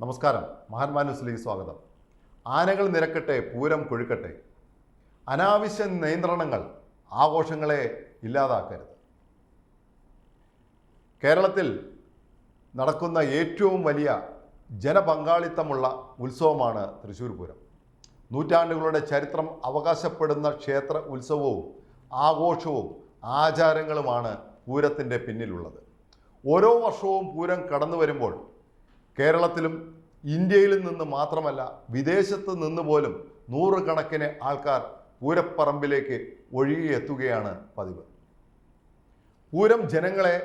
നമസ്കാരം. മഹാത്മാ ന്യൂസിലേക്ക് സ്വാഗതം. ആനകൾ നിരക്കട്ടെ പൂരം കൊഴുക്കട്ടെ. അനാവശ്യ നിയന്ത്രണങ്ങൾ ആഘോഷങ്ങളെ ഇല്ലാതാക്കരുത്. കേരളത്തിൽ നടക്കുന്ന ഏറ്റവും വലിയ ജനപങ്കാളിത്തമുള്ള ഉത്സവമാണ് തൃശ്ശൂർ പൂരം. നൂറ്റാണ്ടുകളുടെ ചരിത്രം അവകാശപ്പെടുന്ന ക്ഷേത്ര ഉത്സവവും ആഘോഷവും ആചാരങ്ങളുമാണ് പൂരത്തിന്റെ പിന്നിലുള്ളത്. ഓരോ വർഷവും പൂരം കടന്നു വരുമ്പോൾ കേരളത്തിലും ഇന്ത്യയിൽ നിന്ന് മാത്രമല്ല വിദേശത്ത് നിന്ന് പോലും നൂറുകണക്കിന് ആൾക്കാർ പൂരപ്പറമ്പിലേക്ക് ഒഴുകിയെത്തുകയാണ് പതിവ്. പൂരം ജനങ്ങളെ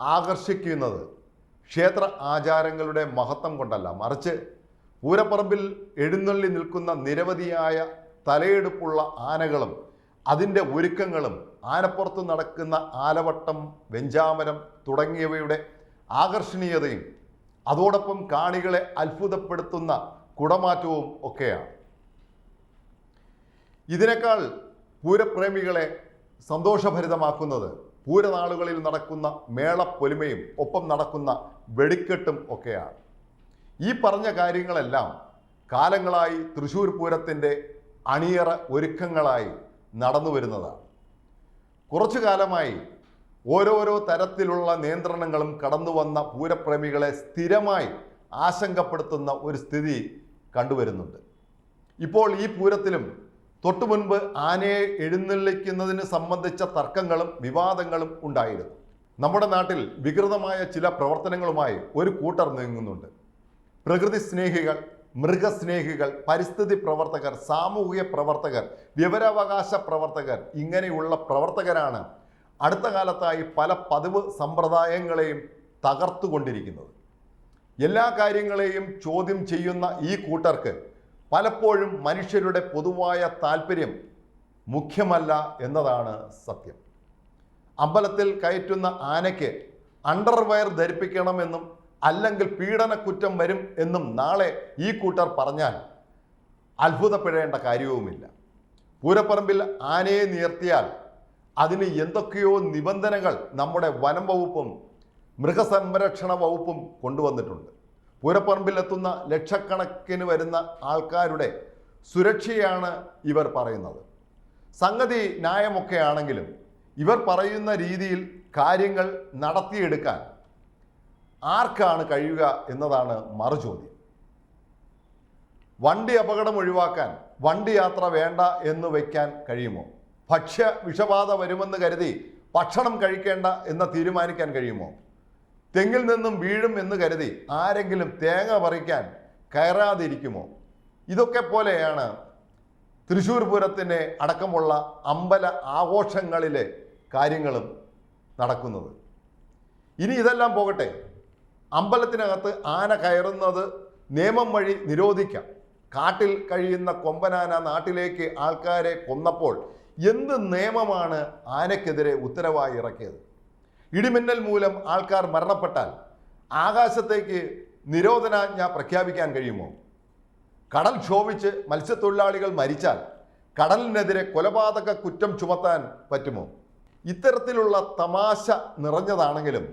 ആകർഷിക്കുന്നത് ക്ഷേത്ര ആചാരങ്ങളുടെ മഹത്വം കൊണ്ടല്ല. മറിച്ച് പൂരപ്പറമ്പിൽ എഴുന്നള്ളി നിൽക്കുന്ന നിരവധിയായ തലയെടുപ്പുള്ള ആനകളും അതിന്റെ ഒരുക്കങ്ങളും ആനപ്പുറത്ത് നടക്കുന്ന ആലവട്ടം വെഞ്ചാമരം തുടങ്ങിയവയുടെ ആകർഷണീയതയും അതോടൊപ്പം കാണികളെ അത്ഭുതപ്പെടുത്തുന്ന കുടമാറ്റവും ഒക്കെയാണ്. ഇതിനേക്കാൾ പൂരപ്രേമികളെ സന്തോഷഭരിതമാക്കുന്നത് പൂരനാളുകളിൽ നടക്കുന്ന മേളപ്പൊലിമയും ഒപ്പം നടക്കുന്ന വെടിക്കെട്ടും ഒക്കെയാണ്. ഈ പറഞ്ഞ കാര്യങ്ങളെല്ലാം കാലങ്ങളായി തൃശ്ശൂർ പൂരത്തിന്റെ അണിയറ ഒരുക്കങ്ങളായി നടന്നു വരുന്നതാണ് കുറച്ചു കാലമായി ഓരോരോ തരത്തിലുള്ള നിയന്ത്രണങ്ങളും കടന്നു വന്ന പൂരപ്രേമികളെ സ്ഥിരമായി ആശങ്കപ്പെടുത്തുന്ന ഒരു സ്ഥിതി കണ്ടുവരുന്നുണ്ട്. ഇപ്പോൾ ഈ പൂരത്തിലും തൊട്ടു മുൻപ് ആനയെ എഴുന്നള്ളിക്കുന്നതിന് സംബന്ധിച്ച തർക്കങ്ങളും വിവാദങ്ങളും ഉണ്ടായിരുന്നു. നമ്മുടെ നാട്ടിൽ വികൃതമായ ചില പ്രവർത്തനങ്ങളുമായി ഒരു കൂട്ടർ നീങ്ങുന്നുണ്ട്. പ്രകൃതി സ്നേഹികൾ മൃഗസ്നേഹികൾ പരിസ്ഥിതി പ്രവർത്തകർ സാമൂഹിക പ്രവർത്തകർ വിവരാവകാശ പ്രവർത്തകർ ഇങ്ങനെയുള്ള പ്രവർത്തകരാണ് അടുത്ത കാലത്തായി പല പതിവ് സമ്പ്രദായങ്ങളെയും തകർത്തുകൊണ്ടിരിക്കുന്നത്. എല്ലാ കാര്യങ്ങളെയും ചോദ്യം ചെയ്യുന്ന ഈ കൂട്ടർക്ക് പലപ്പോഴും മനുഷ്യരുടെ പൊതുവായ താല്പര്യം മുഖ്യമല്ല എന്നതാണ് സത്യം. അമ്പലത്തിൽ കയറ്റുന്ന ആനയ്ക്ക് അണ്ടർവയർ ധരിപ്പിക്കണമെന്നും അല്ലെങ്കിൽ പീഡനക്കുറ്റം വരും എന്നും നാളെ ഈ കൂട്ടർ പറഞ്ഞാൽ അത്ഭുതപ്പെടേണ്ട കാര്യവുമില്ല. പൂരപ്പറമ്പിൽ ആനയെ നിയർത്തിയാൽ അതിന് എന്തൊക്കെയോ നിബന്ധനകൾ നമ്മുടെ വനം വകുപ്പും മൃഗസംരക്ഷണ വകുപ്പും കൊണ്ടുവന്നിട്ടുണ്ട്. പൂരപ്പറമ്പിൽ എത്തുന്ന ലക്ഷക്കണക്കിന് വരുന്ന ആൾക്കാരുടെ സുരക്ഷയാണ് ഇവർ പറയുന്നത്. സംഗതി ന്യായമൊക്കെ ആണെങ്കിലും ഇവർ പറയുന്ന രീതിയിൽ കാര്യങ്ങൾ നടത്തിയെടുക്കാൻ ആർക്കാണ് കഴിയുക എന്നതാണ് മറുചോദ്യം. വണ്ടി അപകടം ഒഴിവാക്കാൻ വണ്ടി യാത്ര വേണ്ട എന്ന് വയ്ക്കാൻ കഴിയുമോ? ഭക്ഷ്യ വിഷബാധ വരുമെന്ന് കരുതി ഭക്ഷണം കഴിക്കേണ്ട എന്ന് തീരുമാനിക്കാൻ കഴിയുമോ? തെങ്ങിൽ നിന്നും വീഴും എന്ന് കരുതി ആരെങ്കിലും തേങ്ങ പറിക്കാൻ കയറാതിരിക്കുമോ? ഇതൊക്കെ പോലെയാണ് തൃശ്ശൂർ പൂരത്തിന് അടക്കമുള്ള അമ്പല ആഘോഷങ്ങളിലെ കാര്യങ്ങളും നടക്കുന്നത്. ഇനി ഇതെല്ലാം പോകട്ടെ. അമ്പലത്തിനകത്ത് ആന കയറുന്നത് നിയമം വഴി നിരോധിക്കാം. കാട്ടിൽ കഴിയുന്ന കൊമ്പനാന നാട്ടിലേക്ക് ആൾക്കാരെ കൊന്നപ്പോൾ എന്ത് നിയമമാണ് ആനയ്ക്കെതിരെ ഉത്തരവായി ഇറക്കിയത്? ഇടിമിന്നൽ മൂലം ആൾക്കാർ മരണപ്പെട്ടാൽ ആകാശത്തേക്ക് നിരോധനാജ്ഞ പ്രഖ്യാപിക്കാൻ കഴിയുമോ? കടൽ ക്ഷോഭിച്ച് മത്സ്യത്തൊഴിലാളികൾ മരിച്ചാൽ കടലിനെതിരെ കൊലപാതക കുറ്റം ചുമത്താൻ പറ്റുമോ? ഇത്തരത്തിലുള്ള തമാശ നിറഞ്ഞതാണെങ്കിലും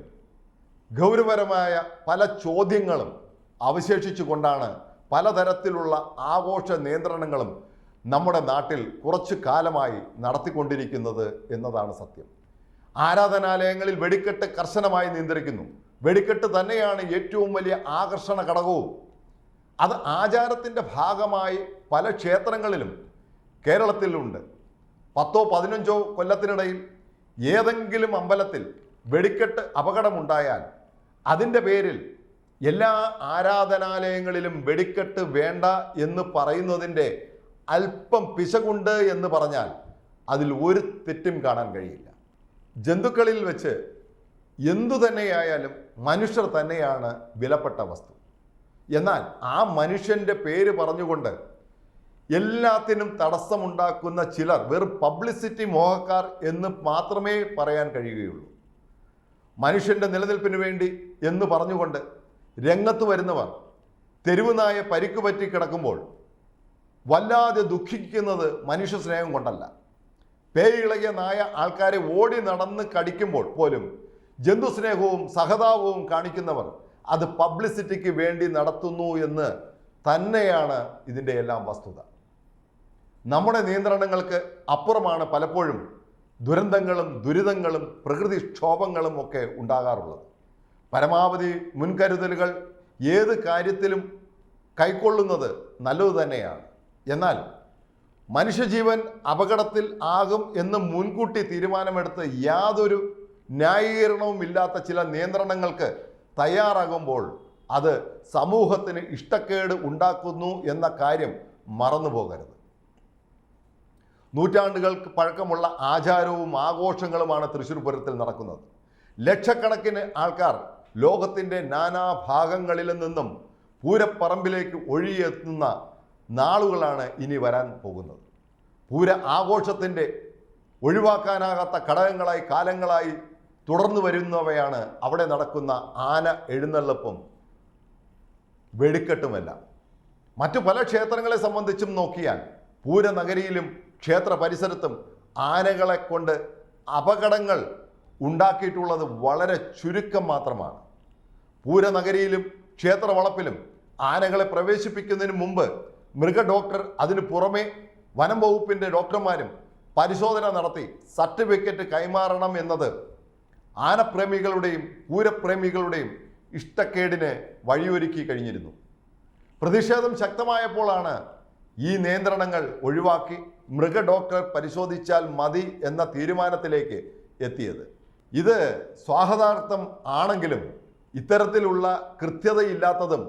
ഗൗരവപരമായ പല ചോദ്യങ്ങളും അവശേഷിച്ചുകൊണ്ടാണ് പലതരത്തിലുള്ള ആഘോഷ നിയന്ത്രണങ്ങളും നമ്മുടെ നാട്ടിൽ കുറച്ചു കാലമായി നടത്തിക്കൊണ്ടിരിക്കുന്നത് എന്നതാണ് സത്യം. ആരാധനാലയങ്ങളിൽ വെടിക്കെട്ട് കർശനമായി നിയന്ത്രിക്കുന്നു. വെടിക്കെട്ട് തന്നെയാണ് ഏറ്റവും വലിയ ആകർഷണ ഘടകവും. അത് ആചാരത്തിന്റെ ഭാഗമായി പല ക്ഷേത്രങ്ങളിലും കേരളത്തിലുണ്ട്. പത്തോ പതിനഞ്ചോ കൊല്ലത്തിനിടയിൽ ഏതെങ്കിലും അമ്പലത്തിൽ വെടിക്കെട്ട് അപകടമുണ്ടായാൽ അതിന്റെ പേരിൽ എല്ലാ ആരാധനാലയങ്ങളിലും വെടിക്കെട്ട് വേണ്ട എന്ന് പറയുന്നതിന്റെ അല്പം പിശകുണ്ട് എന്ന് പറഞ്ഞാൽ അതിൽ ഒരു തെറ്റും കാണാൻ കഴിയില്ല. ജന്തുക്കളിൽ വെച്ച് എന്തു തന്നെയായാലും മനുഷ്യർ തന്നെയാണ് വിലപ്പെട്ട വസ്തു. എന്നാൽ ആ മനുഷ്യന്റെ പേര് പറഞ്ഞുകൊണ്ട് എല്ലാത്തിനും തടസ്സമുണ്ടാക്കുന്ന ചിലർ വെറും പബ്ലിസിറ്റി മോഹക്കാർ എന്ന് മാത്രമേ പറയാൻ കഴിയുകയുള്ളൂ. മനുഷ്യന്റെ നിലനിൽപ്പിന് വേണ്ടി എന്ന് പറഞ്ഞുകൊണ്ട് രംഗത്ത് വരുന്നവർ തെരുവുനായ പരിക്കുപറ്റി കിടക്കുമ്പോൾ വല്ലാതെ ദുഃഖിക്കുന്നത് മനുഷ്യ സ്നേഹം കൊണ്ടല്ല. പേയിളകിയ നായ ആൾക്കാരെ ഓടി നടന്ന് കടിക്കുമ്പോൾ പോലും ജന്തുസ്നേഹവും സഹതാപവും കാണിക്കുന്നവർ അത് പബ്ലിസിറ്റിക്ക് വേണ്ടി നടത്തുന്നു എന്ന് തന്നെയാണ് ഇതിന്റെ എല്ലാം വസ്തുത. നമ്മുടെ നിയന്ത്രണങ്ങൾക്ക് അപ്പുറമാണ് പലപ്പോഴും ദുരന്തങ്ങളും ദുരിതങ്ങളും പ്രകൃതിക്ഷോഭങ്ങളും ഒക്കെ ഉണ്ടാകാറുള്ളത്. പരമാവധി മുൻകരുതലുകൾ ഏത് കാര്യത്തിലും കൈക്കൊള്ളുന്നത് നല്ലത് തന്നെയാണ്. എന്നാൽ മനുഷ്യജീവൻ അപകടത്തിൽ ആകും എന്ന് മുൻകൂട്ടി തീരുമാനമെടുത്ത് യാതൊരു ന്യായീകരണവും ഇല്ലാത്ത ചില നിയന്ത്രണങ്ങൾക്ക് തയ്യാറാകുമ്പോൾ അത് സമൂഹത്തിന് ഇഷ്ടക്കേട് ഉണ്ടാക്കുന്നു എന്ന കാര്യം മറന്നു പോകരുത് നൂറ്റാണ്ടുകൾക്ക് പഴക്കമുള്ള ആചാരവും ആഘോഷങ്ങളുമാണ് തൃശ്ശൂർ പൂരത്തിൽ നടക്കുന്നത്. ലക്ഷക്കണക്കിന് ആൾക്കാർ ലോകത്തിന്റെ നാനാഭാഗങ്ങളിൽ നിന്നും പൂരപ്പറമ്പിലേക്ക് ഒഴിയെത്തുന്ന നാളുകളാണ് ഇനി വരാൻ പോകുന്നത്. പൂര ആഘോഷത്തിന്റെ ഒഴിവാക്കാനാകാത്ത ഘടകങ്ങളായി കാലങ്ങളായി തുടർന്നു വരുന്നവയാണ് അവിടെ നടക്കുന്ന ആന എഴുന്നള്ളപ്പും വെടിക്കെട്ടുമെല്ലാം. മറ്റു പല ക്ഷേത്രങ്ങളെ സംബന്ധിച്ചും നോക്കിയാൽ പൂരനഗരിയിലും ക്ഷേത്ര പരിസരത്തും ആനകളെ കൊണ്ട് അപകടങ്ങൾ ഉണ്ടാക്കിയിട്ടുള്ളത് വളരെ ചുരുക്കം മാത്രമാണ്. പൂരനഗരിയിലും ക്ഷേത്ര വളപ്പിലും ആനകളെ പ്രവേശിപ്പിക്കുന്നതിന് മുമ്പ് മൃഗ ഡോക്ടർ അതിനു പുറമെ വനം വകുപ്പിന്റെ ഡോക്ടർമാരും പരിശോധന നടത്തി സർട്ടിഫിക്കറ്റ് കൈമാറണം എന്നത് ആനപ്രേമികളുടെയും പൂരപ്രേമികളുടെയും ഇഷ്ടക്കേടിന് വഴിയൊരുക്കി കഴിഞ്ഞിരുന്നു. പ്രതിഷേധം ശക്തമായപ്പോഴാണ് ഈ നിയന്ത്രണങ്ങൾ ഒഴിവാക്കി മൃഗ ഡോക്ടർ പരിശോധിച്ചാൽ മതി എന്ന തീരുമാനത്തിലേക്ക് എത്തിയത്. ഇത് സ്വാഗതാർത്ഥം ആണെങ്കിലും ഇത്തരത്തിലുള്ള കൃത്യതയില്ലാത്തതും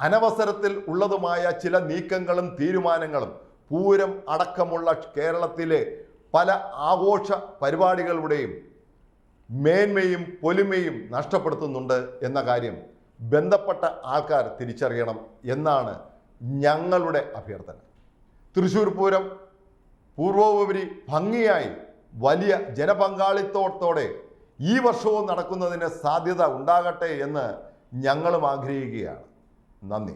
അനവസരത്തിൽ ഉള്ളതുമായ ചില നീക്കങ്ങളും തീരുമാനങ്ങളും പൂരം അടക്കമുള്ള കേരളത്തിലെ പല ആഘോഷ പരിപാടികളുടെയും മേന്മയും പൊലിമയും നഷ്ടപ്പെടുത്തുന്നുണ്ട് എന്ന കാര്യം ബന്ധപ്പെട്ട ആൾക്കാർ തിരിച്ചറിയണം എന്നാണ് ഞങ്ങളുടെ അഭ്യർത്ഥന. തൃശ്ശൂർ പൂരം പൂർവോപരി ഭംഗിയായി വലിയ ജനപങ്കാളിത്തോടെ ഈ വർഷവും നടക്കുന്നതിന് സാധ്യത ഉണ്ടാകട്ടെ എന്ന് ഞങ്ങളും ആഗ്രഹിക്കുകയാണ്. 哪里？